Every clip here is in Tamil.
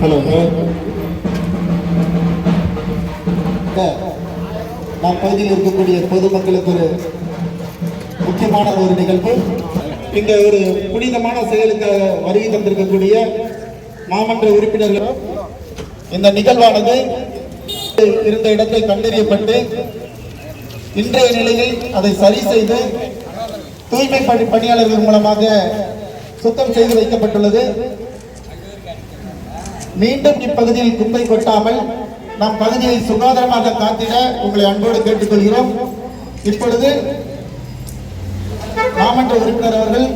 ஹலோ நம் பகுதியில் இருக்கக்கூடிய பொதுமக்களுக்கு ஒரு முக்கியமான ஒரு நிகழ்வு. இங்க ஒரு புனிதமான செயலுக்காக வருகை தந்திருக்கக்கூடிய மாமன்ற உறுப்பினர்கள். இந்த நிகழ்வானது இருந்த இடத்தை கண்டறியப்பட்டு இன்றைய நிலையில் அதை சரி செய்து தூய்மை பணி பணியாளர்கள் மூலமாக சுத்தம் செய்து வைக்கப்பட்டுள்ளது. மீண்டும் இப்பகுதியில் குப்பை கொட்டாமல் நம் பகுதியை சுகாதாரமாக காத்திட உங்களை அன்போடு கேட்டுக்கொள்கிறோம். இப்பொழுது மாமன்ற உறுப்பினர் அவர்கள்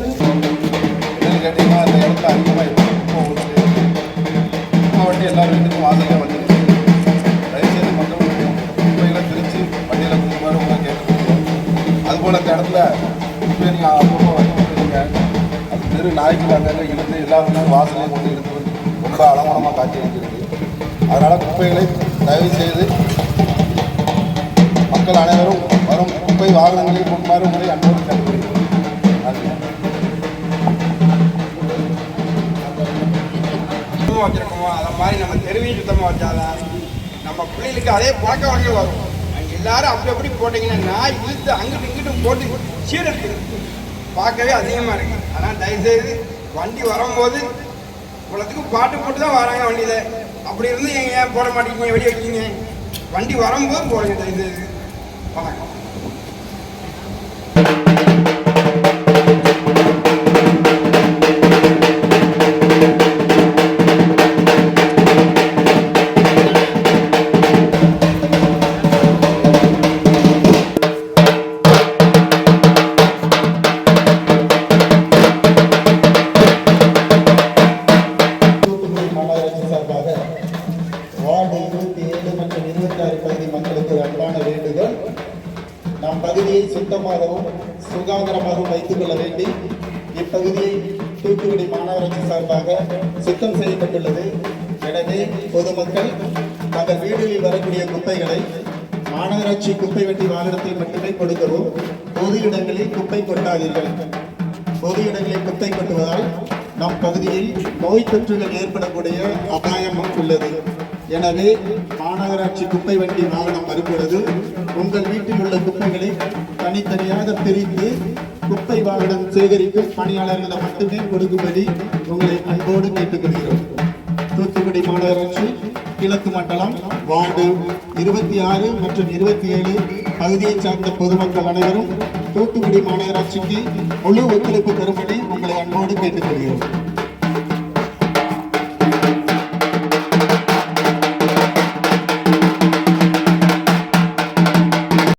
என்னன்னு அந்த இடத்துல அதிகமாக எல்லா வீட்டுக்கும் வாசலே வந்துருச்சு தயவுசெய்து மக்கள் குப்பைகளை பிரித்து வண்டியில் கொடுக்குமாறு உங்களை கேட்டுக்கொள்கிறோம். அதுபோல் இந்த இடத்துல குப்பையை நீங்கள் அப்புறமா வைக்கிறீங்க அது தெரு அங்கங்கே இழுத்து எல்லாருமே கொண்டு எடுத்து வந்து ரொம்ப அலங்கோலமாக காட்சி அளிக்கிறது அதனால் குப்பைகளை தயவு செய்து மக்கள் அனைவரும் வரும் குப்பை வாகனங்களில் கொடுக்குமாறு உங்களை அன்போடு கேட்டுக்கொள்கிறோம் சுத்தமாக வச்சிருக்கோமோ அதை மாதிரி நம்ம தெருவையும் சுத்தமாக வச்சாதான் நம்ம பிள்ளைகளுக்கு அதே பழக்க வழக்கம் வரும். எல்லாரும் அப்படி அப்படி போட்டிங்கன்னா நாய் இழுத்து அங்கிட்டு இங்கிட்டும் போட்டு சீரழிக்கிறது பார்க்கவே அதிகமாக இருக்குது ஆனால் தயவுசெய்து வண்டி வரும்போது இவ்வளோத்துக்கு பாட்டு போட்டு தான் வராங்க வண்டியில். அப்படி இருந்து ஏன் ஏன் போட மாட்டேங்க வெடி வைக்கிங்க வண்டி வரும்போது போக இந்த இது. வணக்கம். ஐந்து மற்றும் இருபத்தி ஆறு பகுதி மக்களுக்கு அன்பான வேண்டுதல் நம் பகுதியை சுத்தமாகவும் சுகாதாரமாகவும் வைத்துக் கொள்ள வேண்டி இப்பகுதியை தூத்துக்குடி மாநகராட்சி சார்பாக சுத்தம் செய்யப்பட்டுள்ளது. எனவே பொதுமக்கள் தங்கள் வீடுகளில் வரக்கூடிய குப்பைகளை மாநகராட்சி குப்பை வெட்டி வாகனத்தில் மட்டுமே கொடுக்கவும் பொது இடங்களில் குப்பை கொட்டாதீர்கள். பொது இடங்களில் குப்பை கொட்டுவதால் நம் பகுதியில் நோய் தொற்றுகள் ஏற்படக்கூடிய அபாயம் உள்ளது. எனவே மாநகராட்சி குப்பை வண்டி வாகனம் வரும்பொழுது உங்கள் வீட்டில் உள்ள குப்பைகளை தனித்தனியாக பிரித்து குப்பை வாகனம் சேகரிக்கும் பணியாளர்களை மட்டுமே கொடுக்கும்படி உங்களை அன்போடு கேட்டுக்கொள்கிறோம். தூத்துக்குடி மாநகராட்சி கிழக்கு மண்டலம் வார்டு இருபத்தி ஆறு மற்றும் இருபத்தி ஏழு பகுதியைச் சார்ந்த பொதுமக்கள் அனைவரும் தூத்துக்குடி மாநகராட்சிக்கு முழு ஒத்துழைப்பு தரும்படி உங்களை அன்போடு கேட்டுக்கொள்கிறோம்.